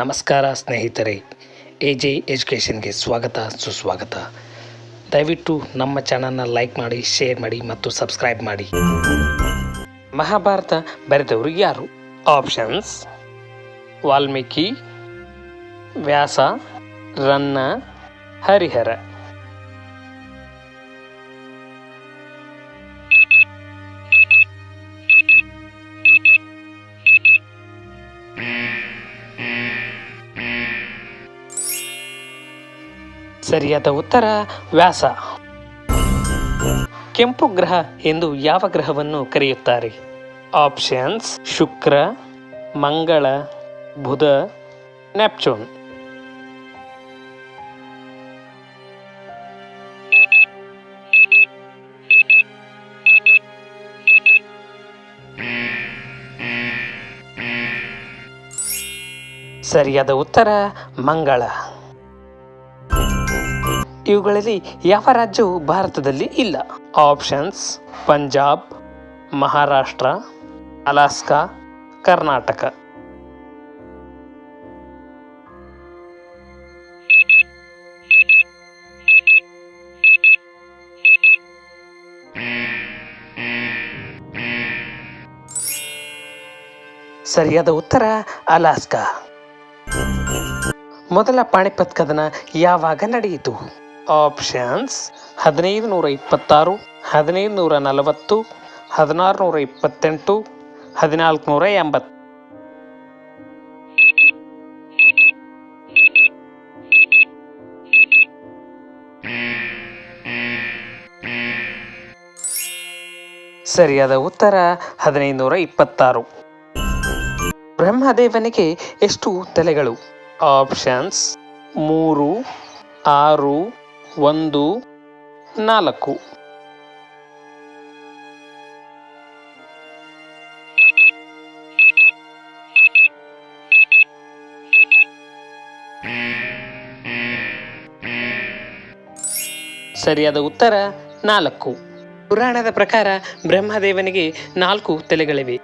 ನಮಸ್ಕಾರ ಸ್ನೇಹಿತರೆ A J ಎಜುಕೇಷನ್ಗೆ ಸ್ವಾಗತ, ಸುಸ್ವಾಗತ. ದಯವಿಟ್ಟು ನಮ್ಮ ಚಾನಲ್ನ ಲೈಕ್ ಮಾಡಿ, ಶೇರ್ ಮಾಡಿ ಮತ್ತು ಸಬ್ಸ್ಕ್ರೈಬ್ ಮಾಡಿ. ಮಹಾಭಾರತ ಬರೆದವರು ಯಾರು? ಆಪ್ಷನ್ಸ್, ವಾಲ್ಮೀಕಿ, ವ್ಯಾಸ, ರನ್ನ, ಹರಿಹರ. ಸರಿಯಾದ ಉತ್ತರ ವ್ಯಾಸ. ಕೆಂಪು ಗ್ರಹ ಎಂದು ಯಾವ ಗ್ರಹವನ್ನು ಕರೆಯುತ್ತಾರೆ? ಆಪ್ಷನ್ಸ್ ಶುಕ್ರ, ಮಂಗಳ, ಬುಧ ನ್ಯಾಪ್ಚೂನ್ ಸರಿಯಾದ ಉತ್ತರ ಮಂಗಳ. ಇವುಗಳಲ್ಲಿ ಯಾವ ರಾಜ್ಯವು ಭಾರತದಲ್ಲಿ ಇಲ್ಲ? ಆಪ್ಷನ್ಸ್ ಪಂಜಾಬ್ ಮಹಾರಾಷ್ಟ್ರ ಅಲಾಸ್ಕಾ ಕರ್ನಾಟಕ ಸರಿಯಾದ ಉತ್ತರ ಅಲಾಸ್ಕಾ ಮೊದಲ ಪಾಣಿಪತ್ ಕದನ ಯಾವಾಗ ನಡೆಯಿತು? ಆಪ್ಷನ್ಸ್ ಹದಿನೈದು ನೂರ ಇಪ್ಪತ್ತಾರು, ಹದಿನೈದು ನೂರ ನಲವತ್ತು, ಹದಿನಾರು ನೂರ ಇಪ್ಪತ್ತೆಂಟು, ಹದಿನಾಲ್ಕು ನೂರ ಎಂಬತ್ತು. ಸರಿಯಾದ ಉತ್ತರ, ಹದಿನೈದು ನೂರ ಇಪ್ಪತ್ತಾರು. ಬ್ರಹ್ಮದೇವನಿಗೆ ಎಷ್ಟು ತಲೆಗಳು? ಆಪ್ಷನ್ಸ್ ಮೂರು, ಆರು ಒಂದು ನಾಲ್ಕು. ಸರಿಯಾದ ಉತ್ತರ ನಾಲ್ಕು. ಪುರಾಣದ ಪ್ರಕಾರ ಬ್ರಹ್ಮದೇವನಿಗೆ ನಾಲ್ಕು ತಲೆಗಳಿವೆ.